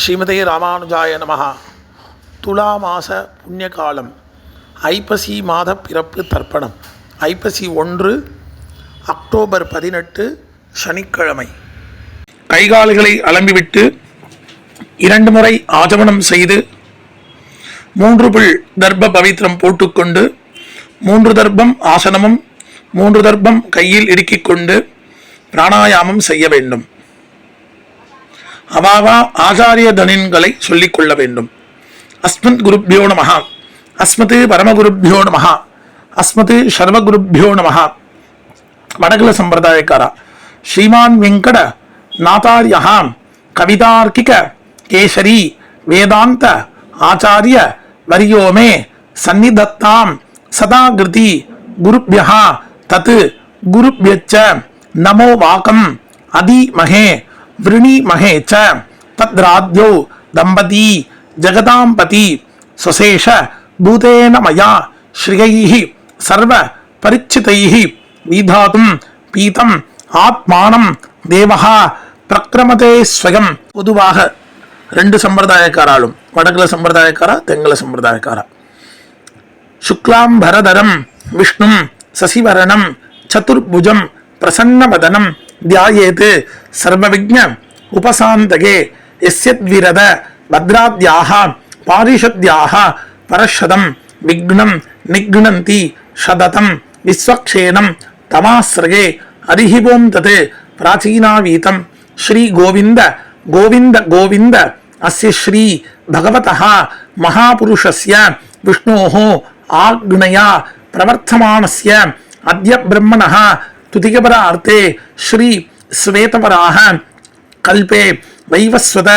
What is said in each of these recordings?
ஸ்ரீமதே ராமானுஜாய நமகா துலா மாச புண்ணியகாலம். ஐப்பசி மாத பிறப்பு தர்ப்பணம். ஐப்பசி ஒன்று அக்டோபர் பதினெட்டு சனிக்கிழமை. கைகால்களை அலம்பிவிட்டு இரண்டு முறை ஆஜமனம் செய்து மூன்று புல் தர்ப்ப பவித்திரம் போட்டுக்கொண்டு மூன்று தர்ப்பம் ஆசனமும் மூன்று தர்ப்பம் கையில் இடுக்கிக் கொண்டு பிராணாயாமம் செய்ய வேண்டும். அவாவா ஆச்சாரிய தனின்களை சொல்லிக் கொள்ள வேண்டும். அஸ்மத் குருப்பியோ நமஹ. அஸ்மத் பரமகுருப்பியோ நமஹ. அஸ்மத் சர்வகுருப்பியோ நமஹ. வடகுல சம்பிரதாயக்காரா. ஸ்ரீமான் வெங்கட நாதாரியஹாம். கவிதார்க்கிக கேசரி. வேதாந்த ஆச்சாரிய வரியோமே. சந்நிதத்தாம். சதாகிருதி குருப்பியா தத் குருப்பியச்ச நமோ வாக்கம். அதிமகே. விருணிமகே ச தத்ராத்யோ தம்பதி ஜகதாம்பதி சுசேஷ பூதேன மயா ஸ்ரீயைः சர்வ பரிச்சிதைः விதாதும் பீதம் ஆத்மானம் தேவஹா பிரக்ரமதே ஸ்வயம் பொதுவாக ரெண்டு சம்பிரதாயக்காராலும் வடகுல சம்பிரதாயக்காரா தெங்கல சம்பிரதாயக்காரா शुक्लाम्बरधरं विष्णुं ससिवरणं चतुर्भुजं प्रसन्नवदनं தியாயேத் சர்வவிஜ்ஞ உபசாந்தகே எஸ்யத்விரத பத்ராத்யாக பாரிஷத்யாக பரஷதம் விக்னம் நிக்னந்தி ஷததம் விஸ்வக்ஷேனம் தமாஸ்ரகே அரிஹிவோம் தது பிராச்சீனாவீதம் ஸ்ரீ கோவிந்த கோவிந்த கோவிந்த அஸ்ய ஸ்ரீ பகவதः மகாபுருஷஸ்ய விஷ்ணோः ஆக்னையா பிரவர்த்தமானஸ்ய அத்ய பிரம்மணः तुतिकपरार्थे श्री श्वेतपराः कल्पे वैवस्वत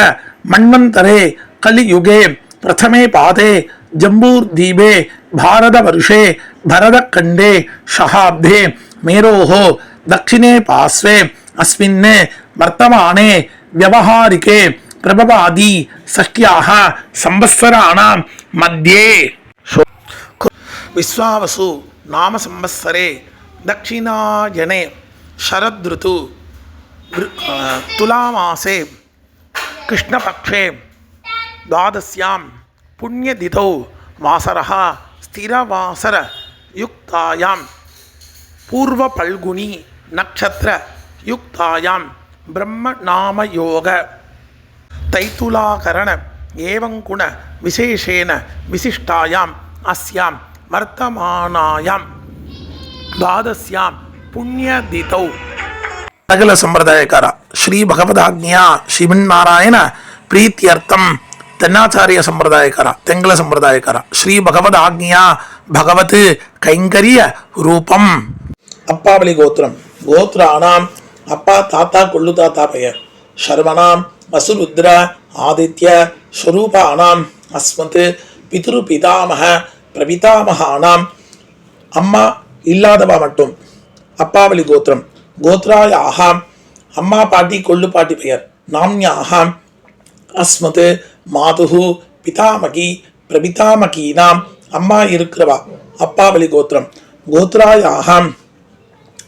मन्वन्तरे कलियुगे प्रथमे पादे जम्बूर्दीपे भारतवर्षे भरतखण्डे शहाब्दे मेरोः दक्षिणे पार्श्वे अस्मिन् वर्तमाने व्यवहारिके प्रभवादि सख्याः संवत्सराणां मध्ये विश्वावसु नाम संवत्सरे दक्षिणायने शरदृतु वृ- अ, तुलामासे कृष्णपक्षे द्वादश्यां पुण्यतिथौ वासरः स्थिरवासरयुक्तायां पूर्वपल्गुनी नक्षत्रयुक्तायां ब्रह्मनामयोग तैतुलाकरण एवं गुण विशेषेण विशिष्टायाम् अस्यां वर्तमानायां ದ್ವಾದಶ್ಯಾಂ ಪುಣ್ಯ ದೀತೌ ಸಕಲ ಸಂಪ್ರದಾಯಕಾರ ಶ್ರೀ ಭಗವದಾಜ್ಞೆಯ ಶ್ರೀಮನ್ನಾರಾಯಣ ಪ್ರೀತ್ಯರ್ಥಂ தென்னாச்சாரிய சம்பிரதாயக்காரா தெங்கல சம்பிரதாயக்காரா ஸ்ரீ பகவத் ஆக்னியா பகவத் கைங்கரிய ரூபம். அப்பாவளி கோத்திரம் கோத்ரானாம் அப்பா தாத்தா கொள்ளு தாத்தா பெயர். ஷர்மனாம் வசுருத்ர ஆதித்ய ஸ்வரூபானாம் அஸ்மத் பிதிரு பிதாமக பிரபிதாமகானாம் அம்மா இல்லாதவா மட்டும். அப்பாவளி கோத்திரம். கோத்ராயாகாம் அம்மா பாட்டி கொள்ளு பாட்டி பெயர். நாம்யாகாம் அஸ்மது மாதுகு பிதாமகி பிரபிதாமகீனாம். அம்மா இருக்கிறவா. அப்பாவளி கோத்திரம். கோத்ராயாகாம்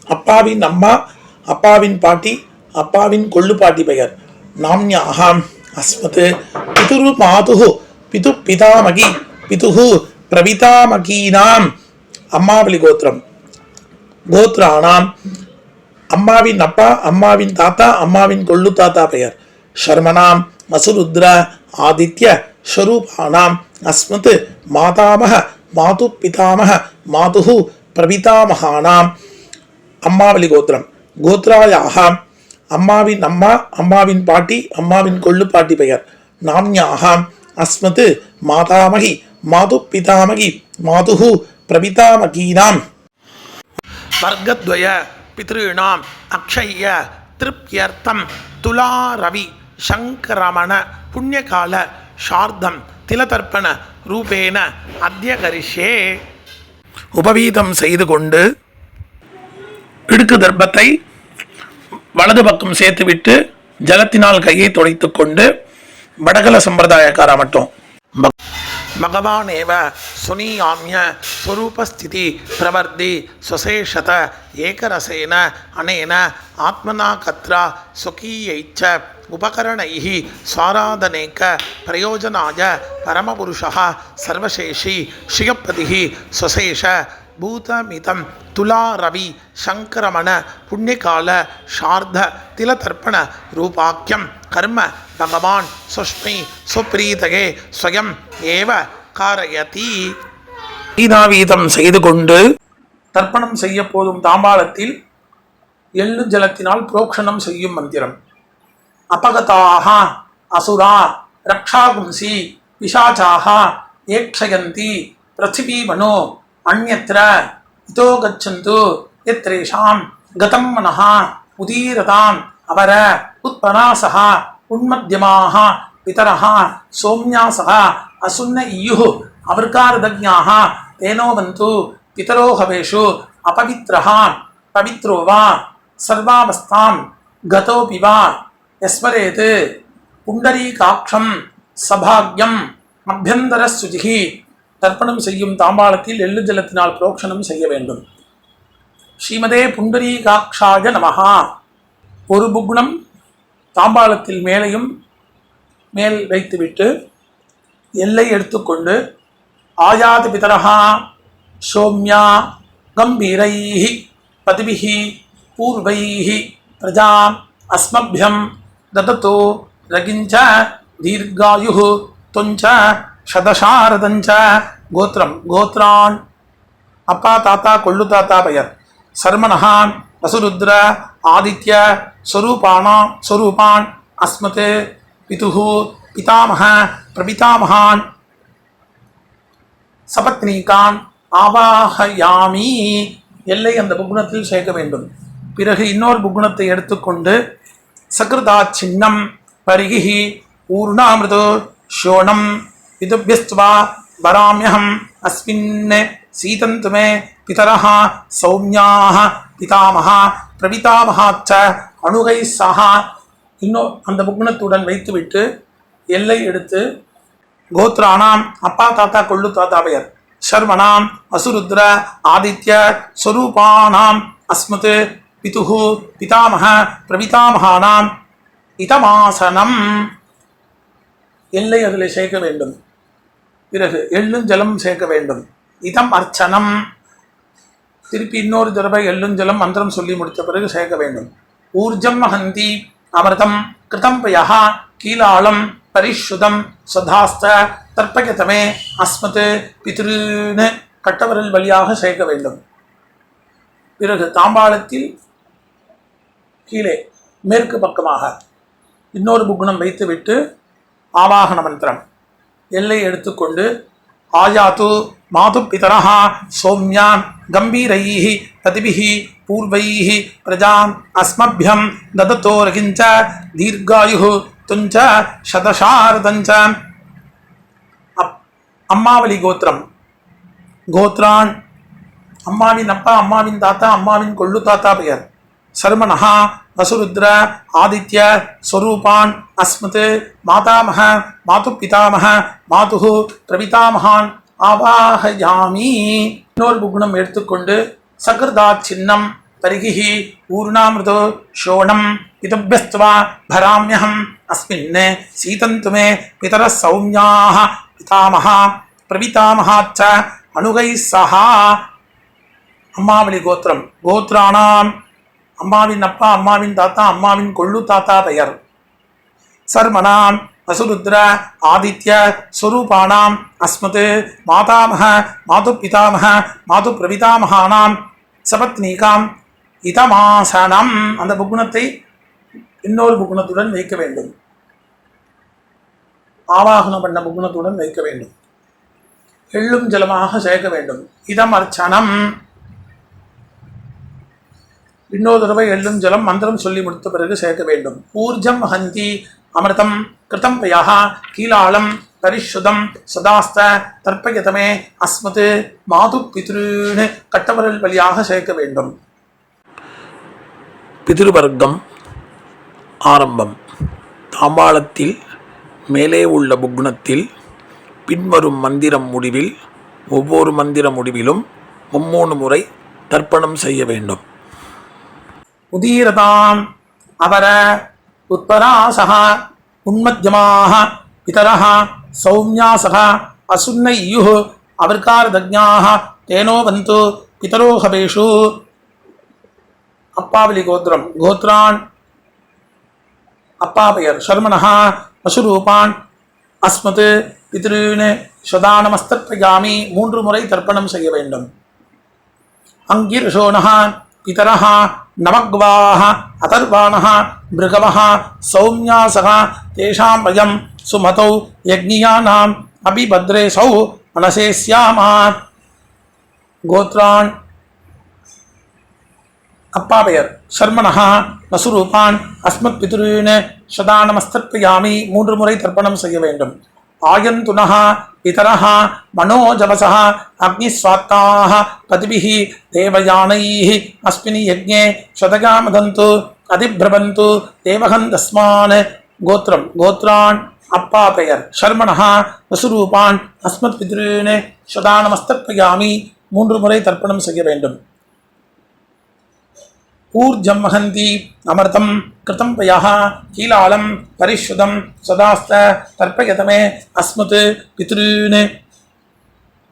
அப்பாவின் அம்மா அப்பாவின் பாட்டி அப்பாவின் கொள்ளு பாட்டி பெயர். நாம்யாகாம் அஸ்மது பிதுரு மாதுகு பிது பிதாமகி பிதுகு பிரபிதாமகீனாம். அம்மாவளி கோத்திரம். கோத்ராணாம் அம்மாவின் அப்பா அம்மாவின் தாத்தா அம்மாவின் கொள்ளு தாத்தா பெயர். ஷர்மனாம் மசுருத்ர ஆதித்ய ஸ்வரூபானாம். அஸ்மத் மாதாமக மாது பிதாமக மாது பிரபிதாமகானாம் அம்மாவளி கோத்திரம். கோத்ராயாக அம்மாவின் அம்மா அம்மாவின் பாட்டி அம்மாவின் கொள்ளு பாட்டி பெயர். நாம்யாக அஸ்மத் மாதாமகி மாது பிதாமகி மாது பிரபிதாமகீனாம் வர்க்கத்வய பித்ருணாம் அக்ஷய திருப்தியர்த்தம் துலாரவி சங்கரமண புண்ணியகால சார்தம் திலதர்ப்பண ரூபேன அத்தியகரிஷே உபவீதம் செய்து கொண்டு இடுக்கு தர்ப்பத்தை வலது பக்கம் சேர்த்துவிட்டு ஜலத்தினால் கையை துடைத்து கொண்டு வடகல சம்பிரதாயக்காரா மட்டும். பகவானேவ சுனியாமிய ஸ்வரூபஸ்திதி பிரவர்த்தி சுசேஷத ஏகரசேன அனேன ஆத்மனா கத்ரா சுகீயைச்ச உபகரணை சாராதனேக்க பிரயோஜனாய பரமபுருஷா சர்வசேஷி ஸ்ரீயப்பதி சுசேஷ பூதமிதம் துலாரவி சங்கரமண புண்ணியகால ஷார்த திலதர்ப்பண ரூபாக்கியம். கர்ம பகவான் சுஷ்மி சுப்ரீதகே ஸ்வயம் ஏவ காரயதி. கீதாவீதம் செய்து கொண்டு தர்ப்பணம் செய்ய போதும் தாம்பாளத்தில் எள்ளு ஜலத்தினால் புரோக்ஷணம் செய்யும் மந்திரம். அபகதாக அசுரா ரக்ஷாகும்சி பிசாச்சாக ஏக்ஷயந்தி பிரசிபீமனோ அந்நத்திர இதோ கச்சந்து எத்ரேஷாம் கதம் மனஹா உதீரதாம் அவர உத்பராசः உன்மத்தியமாக பிதரஹா சோம்யாசः அசுன்ன இயுः அவர்காரதஜ்ஞாः தேனோவந்து பிதரோஹவேஷு அபவித்ரஹா பவித்ரோ வா சர்வாவஸ்தாம் கதோபி வா யஸ்மரேத் புண்டரீகாட்சம் சபாக்யம் அபியந்தர தர்ப்பணம் செய்யும் தாம்பாளத்தில் எள்ளு ஜலத்தினால் புரோக்ஷணம் செய்ய வேண்டும். ஸ்ரீமதே புண்டரீகாட்சாய நமஹா. ஒரு புக்னம் தாம்பாளத்தில் மேலையும் மேல் வைத்துவிட்டு எல்லை எடுத்துக்கொண்டு ஆயாத பிதரஹா சோம்யா கம்பீரைः பதிபிः பூர்வைः பிரஜாம் அஸ்மபியம் ததத்து ரகிஞ்ச தீர்காயுः தொஞ்ச சதசாரதஞ்ச கோத்திரம் கோத்ரான். அப்பா தாத்தா கொள்ளு தாத்தா பெயர். சர்மணஹான் வசுருத்ர ஆதித்ய ஸ்வரூபானாம் ஸ்வரூபான் அஸ்மத் பிதுகு பிதாமக பிரபிதாமகான் சபத்னீகான் ஆவாகயாமி எல்லை அந்த புகுணத்தில் சேர்க்க வேண்டும். பிறகு இன்னொரு புகுணத்தை எடுத்துக்கொண்டு சகிருதா சின்னம் பரிகி ஊர்ணாமிருதோ ஷோணம் விதுபியஸ்துவா वराम्यहम् அஸ்மின் சீதந்து மே பிதரः சௌமியாः பிதாமகா பிரபிதாமகாச்ச அணுகை சஹா இன்னும் அந்த புக்னத்துடன் வைத்துவிட்டு எல்லை எடுத்து கோத்ராணாம் அப்பா தாத்தா கொள்ளு தாத்தா பெயர் சர்வணாம் அசுருத்ர ஆதித்ய ஸ்வரூபானாம் அஸ்மத் பிதுகு பிதாமக பிரபிதாமகானாம் இதமாசனம். எல்லை அதில் சேர்க்க வேண்டும். பிறகு எள்ளும் ஜலம் சேர்க்க வேண்டும். இதம் அர்ச்சனம். திருப்பி இன்னொரு தடவை எள்ளும் ஜலம் மந்திரம் சொல்லி முடித்த பிறகு சேர்க்க வேண்டும். ஊர்ஜம் மகந்தி அமிர்தம் கிருதம் பயா கீலாளம் பரிஷுதம் சதாஸ்த தர்ப்பகதமே அஸ்மத் பித்ருன்னு கட்டவரல் வழியாக சேர்க்க வேண்டும். பிறகு தாம்பாளத்தில் கீழே மேற்கு பக்கமாக இன்னொரு புக்குணம் வைத்துவிட்டு ஆவாகன மந்திரம். எல்லை எடுத்துக்கொண்டு ஆயாத்து மாது பிதரா சௌமியான் கம்பீரைः பதிபிः பூர்வைः பிரஜாம் அஸ்மபியம் ததத்தோரகிஞ்ச ரகிஞ்ச துஞ்ச சதசாரதஞ்ச அம்மாவளி கோத்திரம். கோத்ரான் அம்மாவின் அப்பா அம்மாவின் தாத்தா அம்மாவின் கொள்ளு தாத்தா பெயர். சர்மனஹா வசுருத்ர ஆதித்ய ஸ்வரூபான் அஸ்மத் மாதாமக மாது பிதாமக மாது பிரபிதாமகான் ஆவாஹயாமி. இன்னொரு புகுணம் எடுத்துக்கொண்டு சகிருதா சின்னம் பரிகி ஊர்ணாமிருதோ ஷோணம் இதபியஸ்துவா பராமியகம் அஸ்மின் சீதந்துமே பிதர சௌமியாக பிதாமகா பிரபிதாமகாச்ச அணுகை சஹா. அம்மாவளி கோத்திரம் கோத்ராணாம் அம்மாவின் அப்பா அம்மாவின் தாத்தா அம்மாவின் கொள்ளு தாத்தா பெயர். சர்மனாம் வசுருத்ர ஆதித்ய ஸ்வரூபானாம் அஸ்மத் மாதாமக மாது பிதாமக மாது பிரபிதாமகானாம் சபத்னீகாம் இதமாசனம். அந்த புகுணத்தை இன்னொரு புகுணத்துடன் வைக்க வேண்டும். ஆவாகனம் பண்ண புகுணத்துடன் வைக்க வேண்டும். எள்ளும் ஜலமாக சேர்க்க வேண்டும். இதம் அர்ச்சனம் இன்னொரு தடவை எள்ளும் ஜலம் மந்திரம் சொல்லி முடித்த பிறகு சேர்க்க வேண்டும். ஊர்ஜம் ஹந்தி அமிர்தம் கிருதம் பயா கீலாளம் பரிஷுதம் சதாஸ்த தர்ப்பயதமே அஸ்மது மாது பித்ருன்னு கட்டவரல் வழியாக சேர்க்க வேண்டும். பிதிருவர்க்கம் ஆரம்பம். தாம்பாளத்தில் மேலே உள்ள புக்னத்தில் பின்வரும் மந்திரம் முடிவில் ஒவ்வொரு மந்திர முடிவிலும் மும்மூணு முறை தர்ப்பணம் செய்ய வேண்டும். உதீரதாம். அவர உத்பராசக உன்மத்தியமாக பிதரः சௌமியாசக அசுன்னையுः அவர்காரதஜ்ஞாः தேனோ வந்து பிதரோஹவேஷு. அப்பாவலி கோத்திரம் கோத்ரான். அப்பா பெயர் சர்மணः பசுரூபான் அஸ்மத் பித்ருன்னு சதானமஸ்தர்ப்பயாமி மூன்று முறை தர்ப்பணம் செய்ய வேண்டும். அங்கிருஷோனஹான் पितरः नवग्वाः अतर्वाणः मृगवः सौम्यासः तेषां वयं सुमतौ यज्ञियानाम् अभिभद्रेसौ मनसे स्यामः गोत्रान् அப்பா பெயர் சர்மணः நசுரூபான் அஸ்மத் பிதுருன்னு சதானமஸ்தர்ப்பயாமி மூன்று முறை தர்ப்பணம் செய்ய வேண்டும் ஆயந்துனः பிதரः மனோஜவசः அக்னிஸ்வாத்தாः பதிபிः தேவயானைः அஸ்மின் யஜ்ஞே சதகாமதந்து அதிபிரபந்து தேவகந்தஸ்மான் கோத்திரம் கோத்ரான் அப்பா பெயர் ஷர்மணா வசுரூபான் அஸ்மத் பித்ருன்னு சதா நமஸ்தர்ப்பயாமி மூன்று முறை தர்ப்பணம் செய்ய வேண்டும். ऊर्जं वहन्ति अमृतं कृतं पयः कीलालं परिशुद्धं सदास्त तर्पयत मे अस्मत् पितॄन्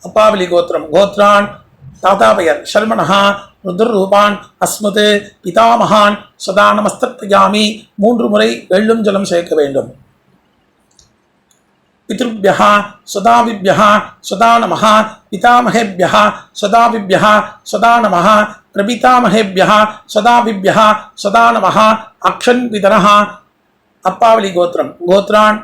அப்பாவலி கோத்திரம் கோத்ரான் தாத்தா பெயர் சர்மணः ருத்ரரூபான் அஸ்மத் பிதாமகான் சதா நமஸ்தர்ப்பயாமி மூன்று முறை வெள்ளும் ஜலம் சேர்க்க வேண்டும் पितृभ्यः सदाविभ्यः सदा नमः पितामहेभ्यः सदाविभ्यः सदा नमः பிரபிதாமகேபியா சதாபிபியா சதானமஹா அக்ஷன் விதனஹா அப்பாவளி கோத்திரம் கோத்ரான்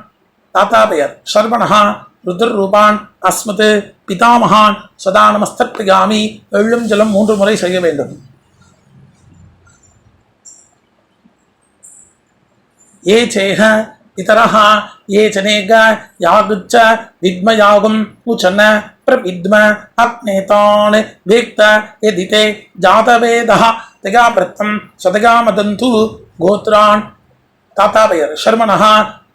தாத்தா பெயர் சர்வணஹா ருத்ரூபான் அஸ்மத் பிதாமகான் சதா நமஸ்திரியாமி எள்ளும் ஜலம் மூன்று முறை செய்ய வேண்டும். ஏ சேக பிதரஹா ஏ சனேக யாகுச்ச வித்மயாகும் உச்சன்ன प्रविद्म अग्नेतान् वेक्त यदि ते जातवेदः तगाप्रत्तं सदगामदन्तु गोत्रान् தாத்தாபயர் சர்மணः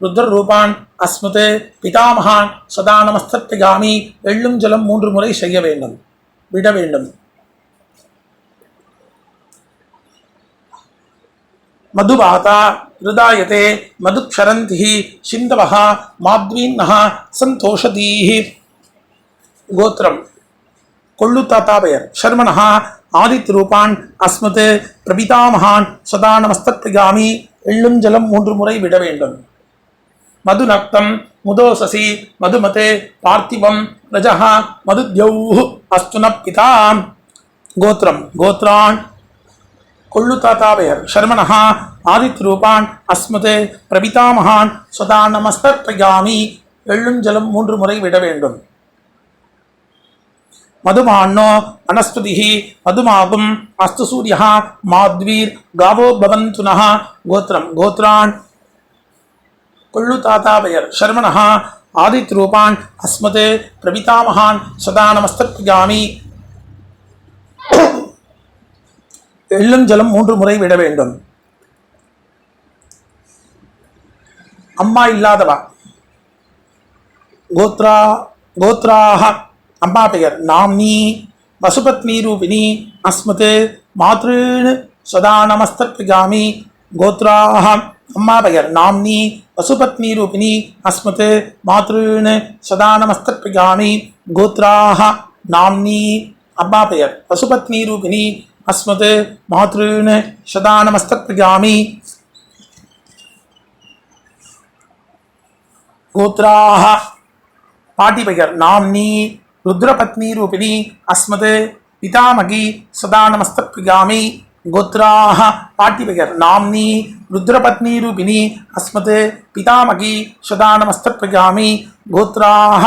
ருத்ரரூபான் அஸ்மத் பிதாமகான் சதா நமஸ்தர்ப்பயாமி எள்ளும் ஜலம் மூன்று முறை செய்ய வேண்டும் விட வேண்டும் मधुवाता हृदायते मधुक्षरन्तिः கோத்திரம் கொள்ளு தாத்தா பெயர் ஷர்மனஹா ஆதித் ரூபான் அஸ்மத் பிரபிதாமகான் சதா நமஸ்திரிகாமி எள்ளுஞ்சலம் மூன்று முறை விட வேண்டும். மது நக்தம் முதோசசி மதுமதே பார்த்திவம் ரஜஹா மதுத்யௌ அஸ்துன பிதா கோத்திரம் கோத்ரான் கொள்ளு தாத்தா பெயர் ஷர்மனஹா ஆதித் ரூபான் அஸ்மத் பிரபிதாமகான் சதா நமஸ்திரிகாமி எள்ளுஞ்சலம் மூன்று முறை விட வேண்டும். மதுமான்னோ வனஸ்பதிः மதுமாபும் அஸ்து சூரியः மாத்வீர் காவோ பவந்து நः கோத்திரம் கோத்ரான் கொள்ளுத்தாத்தாபயர் சர்மணः ஆதித்ரூபான் அஸ்மத் பிரபிதாமகான் சதா நமஸ்தர்ப்பயாமி எள்ளும் ஜலம் மூன்று முறை விட வேண்டும். அம்மா இல்லாதவா? கோத்ரா கோத்ராக அம்மா பெயர் நாம்னி வசுபத்னி ரூபிணி அஸ்மத் மாத்ருன் சதா நமஸ்தர்ப்பிகாமி கோத்ராக அம்மா பெயர் நாம்னி வசுபத்னி ரூபிணி அஸ்மத் மாத்ருன் சதா நமஸ்தர்ப்பிகாமி கோத்ராக நாம்னி அம்மா பெயர் வசுபத்னி ரூபிணி அஸ்மத் மாத்ருன் சதா நமஸ்தர்ப்பிகாமி ருத்ரபத்னீரூபிணி அஸ்மது பிதாமகி சதா நமஸ்த பிரியாமி கோத்ராஹ பாட்டிபெயர். நாம்னி ருத்ரபத்னீரூபிணி அஸ்மத் பிதாமகி சதா நமஸ்த பிரியாமி கோத்ராஹ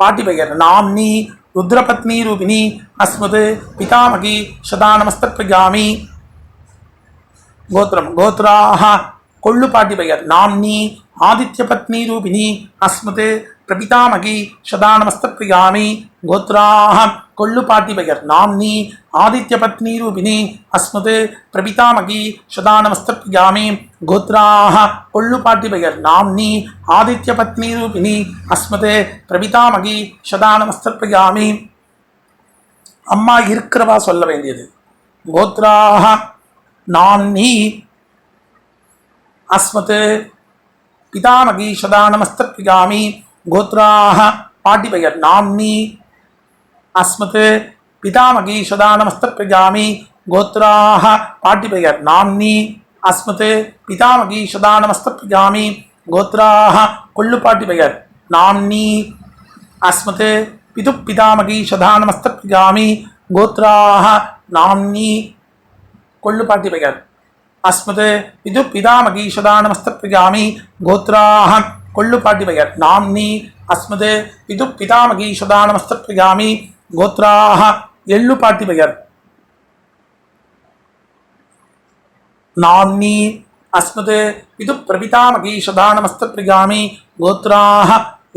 பாட்டிபெயர். நாம்னி ருத்ரபத்னீரூபிணி அஸ்மத் பிதாமகி சதா நமஸ்த கோத்ராஹ கொள்ளு பாட்டிபெயர். நாம்னி ஆதித்ய பத்னீரூபிணி பிரபிதாமகி சதா கோத்ராஹம் கோத்ராः கொள்ளுப்பாட்டிபயர் நாம்னி ஆதித்ய பத்னி ரூபிணி அஸ்மது பிரபிதாமகி சதா கோத்ராஹ கோத்ராः கொள்ளுப்பாட்டிபயர் நாம்னி ஆதித்ய பத்னி ரூபிணி அஸ்மது பிரபிதாமகி சதா அம்மா இருக்கிறவா சொல்ல வேண்டியது. கோத்ராஹ நாம்னி அஸ்மத் பிதாமகி சதா गोत्राः पाटिपयन्नाम्नि अस्मत् पितामही सदा नमस्तप्रजामि गोत्राः पाटिपयन्नाम्नि अस्मत् पितामही सदा नमस्तप्रजामि गोत्राः कोल्लुपाटिपयन् नाम्नि अस्मत् पितुः पितामही सदा नमस्तप्रजामि गोत्राः नाम्नि कोल्लुपाटिपयन् अस्मत् पितुः पितामही सदा नमस्तप्रजामि गोत्राः சதா நமஸ்தப்பிரியாமி கோத்ராः கொள்ளுப்பாட்டிபயர் நாம்னி அஸ்மத் இது பிதாமகி சதா நமஸ்தப்பிரியாமி கோத்ராः எள்ளுப்பாட்டிபயர் நாம்னி அஸ்மத் இது பிரபிதாமகி சதா நமஸ்தப்பிரியாமி கோத்ராः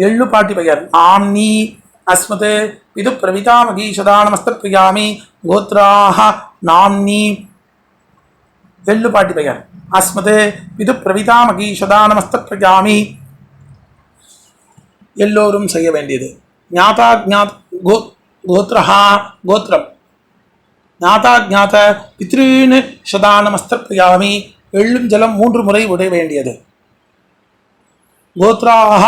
எள்ளுப்பாட்டிபயர் நாம்னி அஸ்மத் இது பிரபிதாமகி சதா நமஸ்தப்பிரியாமி கோத்ராः நாம்னி எள்ளுப்பாட்டி பெயர் அஸ்மது இது பிரவிதாமகி சதா நமஸ்தப்பிரஜாமி எல்லோரும் செய்ய வேண்டியது. ஞாதா ஜாத் கோ கோத்ரஹா கோத்ரம். ஞாதா ஜாத பித்ருன்னு சதா நமஸ்தப்பிரஜாமி எள்ளும் ஜலம் மூன்று முறை உடைய வேண்டியது. கோத்ராக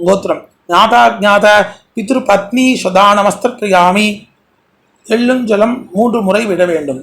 கோத்திரம் ஞாதா ஜாத பித்ரு பத்னி சதா நமஸ்தப்பிரஜாமி எள்ளும் ஜலம் மூன்று முறை விட வேண்டும்.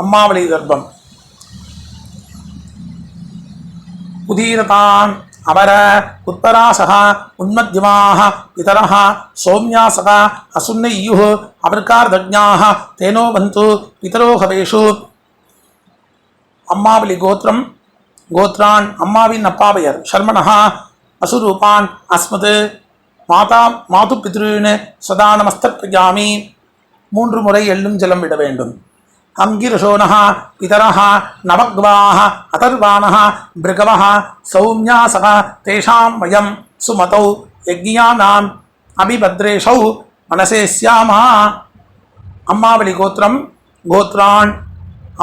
அம்மாவளி கர்ப்பம். உதீரதாம் அமர உத்பராசக உன்மத்தியமாக பிதரः சௌமியாசக அசுன்னையுः அபர்கார்தஜ்ஞாः தேனோ பந்து பிதரோகவேஷு அம்மாவளி கோத்திரம் கோத்ரான் அம்மாவின் அப்பாவையர் சர்மணः அசுரூபான் அஸ்மது. மாதா மாது பித்ருன்னு சதா நமஸ்தப்பிரஜாமி மூன்று முறை எள்ளும் ஜலம் விட வேண்டும். அங்கிரசோனः பிதரः நவக்வாः அதர்வாணः பிருகவः சௌமியாசக தேஷாம் வயம் சுமதௌ யஜ்ஞானாம் அபிபத்ரேஷௌ மனசே சியாமா அம்மாவளி கோத்திரம் கோத்ரான்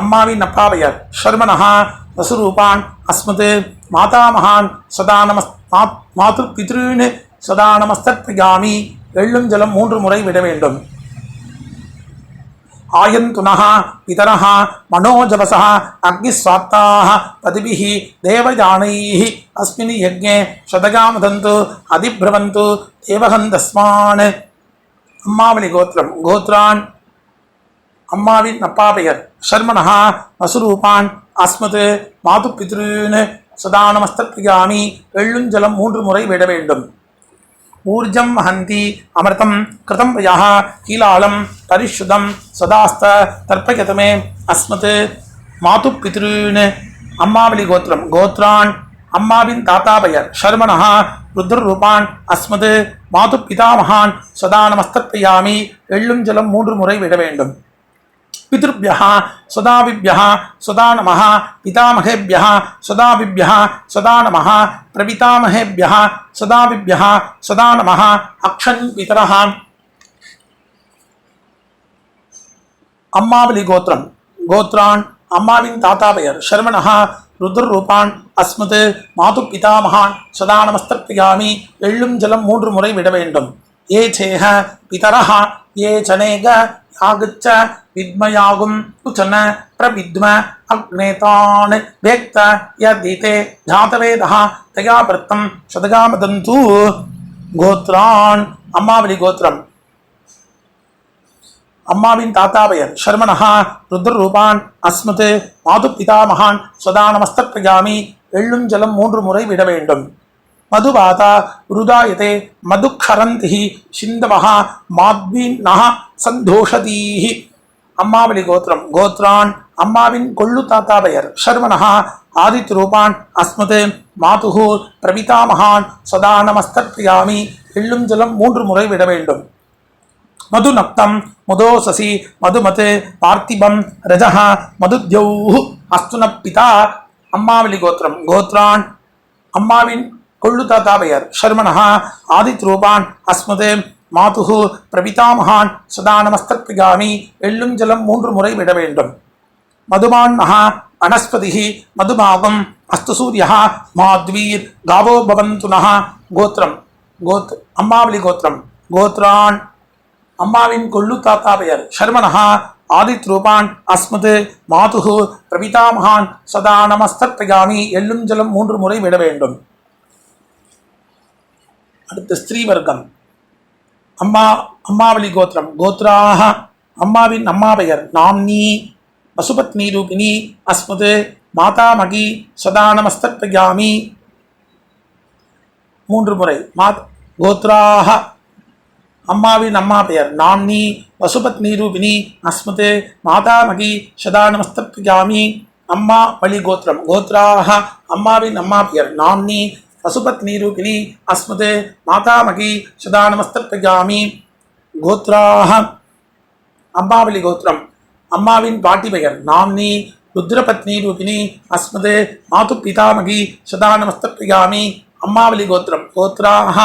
அம்மாவின் அப்பாவையர் ஷர்மனஹா வசுரூபான் அஸ்மத் மாதாமகான் சதா நமஸ் மாத்ரு பித்ருன்னு சதா நமஸ்தத்பியாமி எள்ளும் ஜலம் மூன்று முறை விட வேண்டும். आयन्तुनः पितरः मनोजवसः अग्निस्वात्ताः पतिभिः देवयानैः अस्मिन् यज्ञे शतगामदन्तु अधिभ्रवन्तु देवहन्तस्मान् அம்மாவளி கோத்திரம் கோத்ரான் அம்மாவின் அப்பாபெயர் ஷர்மனஹ வசுரூபான் அஸ்மத் மாது பித்ருன்னு சதா நமஸ்தப்பிரியாமி எள்ளுஞ்சலம் மூன்று முறை விட வேண்டும் ஊர்ஜம் ஹந்தி அமிர்தம் கிருதம் யாக கீலாலம் பரிஷுதம் சதாஸ்த தர்ப்பயதமே அஸ்மத். மாது பித்ருன் அம்மாவளி கோத்திரம். கோத்ரான் அம்மாவின் தாத்தாபயர் ஷர்மனஹா ருத்ரூபான் அஸ்மது. மாது பிதாமகான் சதா நமஸ்தர்ப்பயாமி. எள்ளும் ஜலம் மூன்று முறை விட வேண்டும். पितृभ्यः सदाविभ्यः सदा नमः पितामहेभ्यः सदाविभ्यः सदा नमः प्रपितामहेभ्यः सदाविभ्यः सदा नमः अक्षन् पितरः அம்மாவளி கோத்திரம் கோத்ரான் அம்மாவின் தாத்தா பெயர் ஷர்மணः ருத்ரரூபான் அஸ்மது மாது பிதாமகான் சதா நமஸ்தப்பியாமி எள்ளும் ஜலம் மூன்று முறை விட வேண்டும் ஏ சேக பிதரः ஏ சனேக ஆகுச்ச வித்மயாகும். உச்சன பிரவித்ம அக்னேதான் வேக்த யதிதே ஜாதவேதா தயா விரத்தம் சதகாமதந்து கோத்ரான் அம்மாவளி கோத்திரம் அம்மாவின் தாத்தா பெயர் ஷர்மணஹா ருத்ரரூபான் அஸ்மது மாது பிதாமகான் சதா நமஸ்தப்பிரயாமி எள்ளும் ஜலம் மூன்று முறை விட வேண்டும். மதுவாதா ருதாயதே மதுக்கரந்தி சிந்தமஹா மாத்வீன்னः சந்தோஷதீஹி. அம்மாவளி கோத்திரம் கோத்ரான் அம்மாவின் கொள்ளு தாத்தா பெயர் ஷர்மனஹா ஆதித் ரூபான் அஸ்மது மாதுகு பிரபிதாமகான் சதா நமஸ்தர்ப்பியாமி எள்ளும் ஜலம் மூன்று முறை விட வேண்டும். மது நப்தம் மதோசசி மதுமத் பார்த்திபம் ரஜஹ மதுத்யௌ அஸ்துன பிதா அம்மாவளி கோத்திரம் கோத்ரான் அம்மாவின் கொள்ளு தாத்தா பெயர் ஆதித்ரூபான் ஆதித் அஸ்மது மாதுகு பிரபிதாமகான் சுதானமஸ்திகாமி நமஸ்தர்ப்பிகாமி எள்ளும் ஜலம் மூன்று முறை விட வேண்டும். மதுமான்னः அனஸ்பதிः மதுமாகம் அஸ்து சூரியः மாத்வீர் காவோ பவந்து நः கோத்திரம் கோத் அம்மாவளி கோத்திரம் கோத்ரான். அம்மாவின் கொள்ளு தாத்தா பெயர் ஷர்மனஹா ஆதித்ரூபான் அஸ்மது மாதுகு பிரபிதாமகான் சதா நமஸ்தர்ப்பயாமி எள்ளும் ஜலம் மூன்று முறை விட வேண்டும். அடுத்து ஸ்திரீ வர்க்கம் அம்மா அம்மாவளி கோத்திரம். கோத்ராக அம்மாவின் அம்மா பெயர். நாம்னி பசுபத்னி ரூபிணி அஸ்மது மாதாமகி சதா மூன்று முறை. மா கோத்ராக அம்மாவின் அம்மா பெயர். நாம்னி பசுபத்னி ரூபிணி அஸ்மது மாதாமகி சதா அம்மா வழி கோத்திரம். கோத்ராக அம்மாவின் அம்மா பெயர். நாம்னி பசுபத்னி ரூபிணி அஸ்மது மாதாமகி சதா நமஸ்தர்ப்பயாமி கோத்ராக அம்மாவளி கோத்திரம். அம்மாவின் பாட்டி பெயர் நாம்னி. ருத்ரபத்னி ரூபிணி அஸ்மது மாது பிதாமகி சதா நமஸ்தர்ப்பயாமி அம்மாவளி கோத்திரம். கோத்ராக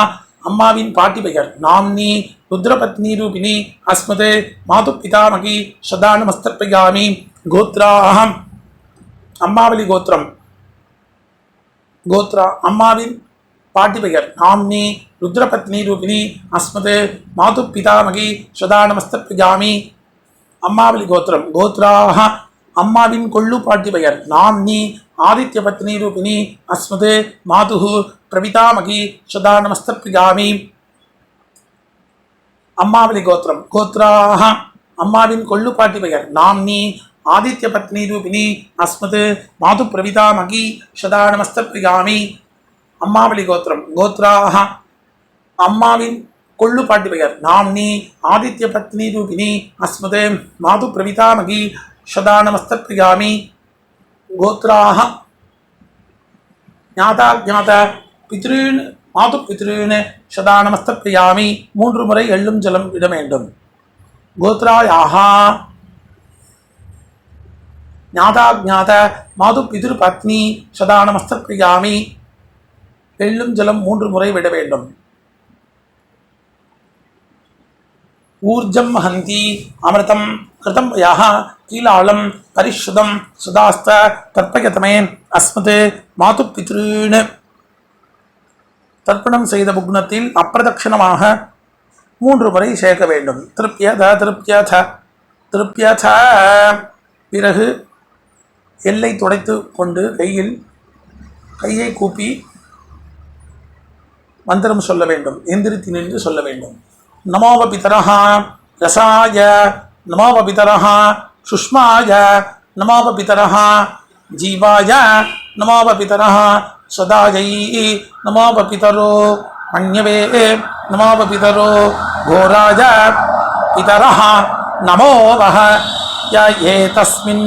அம்மாவின் பாட்டி பெயர் நாம்னி. ருத்ரபத்னி ரூபிணி அஸ்மது மாது பிதாமகி சதா நமஸ்தர்ப்பயாமி கோத்ராகம் அம்மாவளி கோத்திரம். கோத்ரா அம்மாவின் பாட்டி பெயர். நாம்னி ருத்ரபத்னி ரூபினி அஸ்மது மாது பிதாமகி சதா நமஸ்தர்ப்பயாமி அம்மாவளி கோத்திரம். கோத்ராக அம்மாவின் கொள்ளு பாட்டி பெயர். நாம்னி ஆதித்ய பத்னி ரூபினி அஸ்மது மாதுகு பிரபிதாமகி சதா நமஸ்தர்ப்பயாமி அம்மாவளி கோத்திரம். கோத்ராக அம்மாவின் கொள்ளு பாட்டி பெயர். நாம்னி ஆதித்ய பத்னி ரூபிணி அஸ்மது மாது பிரவிதா மகி சதா நமஸ்தர்ப்பயாமி அம்மாவளி கோத்திரம் கோத்ராக அம்மாவின் கொள்ளு பாட்டு பெயர் நாம் நீ ஆதித்ய பத்னி ரூபிணி அஸ்மது மாது பிரவிதா மகி சதா நமஸ்தர்ப்பயாமி கோத்ராக ஞாதா ஜாத பித்ருன் மாது பித்ருன் சதா நமஸ்தர்ப்பயாமி மூன்று முறை எள்ளும் ஜலம் விட வேண்டும். கோத்ராயாகா ஞாதாஜாத மாது பிதிரு பத்னி சதா நமஸ்தர்ப்பயாமி எள்ளும் ஜலம் மூன்று முறை விட வேண்டும். ஊர்ஜம் ஹந்தி அமிர்தம் கிருதம் யாக கீழாளம் பரிஷுதம் சுதாஸ்த தர்ப்பயதமே அஸ்மது மாது பித்ருன்னு தர்ப்பணம் செய்த புக்னத்தில் அப்பிரதட்சிணமாக மூன்று முறை சேர்க்க வேண்டும். திருப்தியத திருப்தியத திருப்தியத பிறகு எல்லை துடைத்து கொண்டு கையில் கையை கூப்பி மந்திரம் சொல்ல வேண்டும் எந்திரித்து நின்று சொல்ல வேண்டும். நமோப பிதரஹா ரசாய நமோப சுஷ்மாய நமோப ஜீவாய நமோப பிதரஹா சதாயை நமோப பிதரோ கோராஜ நமோப பிதரோ பிதரஹா நமோவஹ ய ஏ தஸ்மின்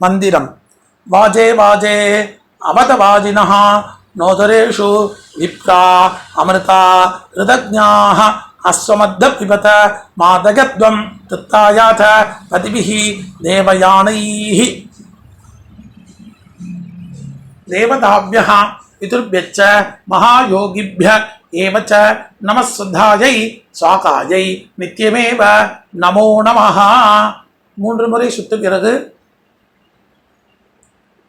மந்திரம். வாஜே வாஜே அவதவாஜினா நோதரேஷு விப்ரா அமிர்தா ரிதஜாக அஸ்வமத்த பிபத மாதகத்வம் தித்தாயாத பதிபிஹி தேவயானைஹி. தேவதாபியா பிதுர்பியச்ச மகாயோகிபிய ஏவச்ச நமஸ்வத்தாயை சுவாகாயை நித்தியமேவ நமோ நமஹா. மூன்று முறை சுத்துகிறது.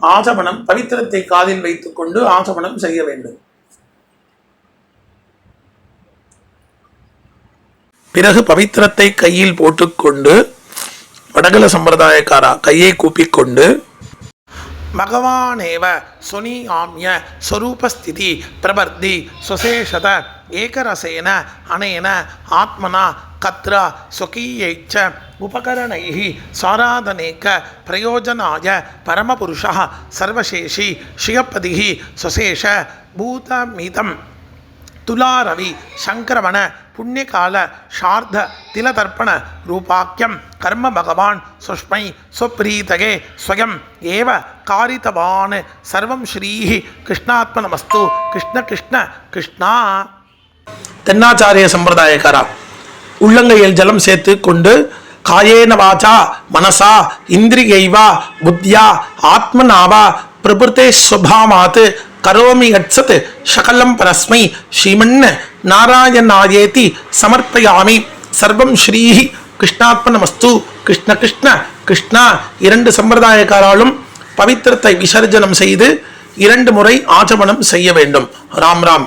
ஆசமனம் பவித்திரத்தை காதில் வைத்துக்கொண்டு ஆசமனம் செய்ய வேண்டும். பிறகு பவித்திரத்தை கையில் போட்டுக்கொண்டு வடகல சம்பிரதாயக்காரா கையை கூப்பிக்கொண்டு பகவானேவ சுனியாமிய ஸ்வரூபஸ்திதி பிரபர்த்தி சுசேஷத ஏகரசேன அனேன ஆத்மனா கத்ரா சுகீயைச்ச உபகரணைः சாராதனேக்க பிரயோஜனாய பரமபுருஷः சர்வசேஷி ஸ்ரீயப்பதிः சுசேஷ பூதமிதம் துலாரவி சங்கரவண புண்ணியகால ஷார்த திலதர்ப்பண ரூபாக்கியம் கர்ம பகவான் சுஷ்மை சுப்ரீதகே ஸ்வயம் ஏவ காரிதவான் சர்வம் ஸ்ரீ கிருஷ்ணாத்மனமஸ்து கிருஷ்ண கிருஷ்ண கிருஷ்ணா. தென்னாச்சாரிய சம்பிரதாயக்காரா. உள்ளங்கையில் ஜலம் சேர்த்து கொண்டு காயேன வாச்சா மனசா இந்திரியைவா புத்தியா ஆத்மனாவா பிரபுத்தே சுபாமாத்து கரோமி யட்சத் சகலம் பரஸ்மை ஸ்ரீமன் நாராயணாயேதி சமர்ப்பயாமி சர்வம் ஸ்ரீஹி கிருஷ்ணாத்மனமஸ்து கிருஷ்ண கிருஷ்ண கிருஷ்ணா இரண்டு சம்பிரதாயக்காராலும் பவித்திரத்தை விசர்ஜனம் செய்து இரண்டு முறை ஆச்சமனம் செய்ய வேண்டும். ராம் ராம்.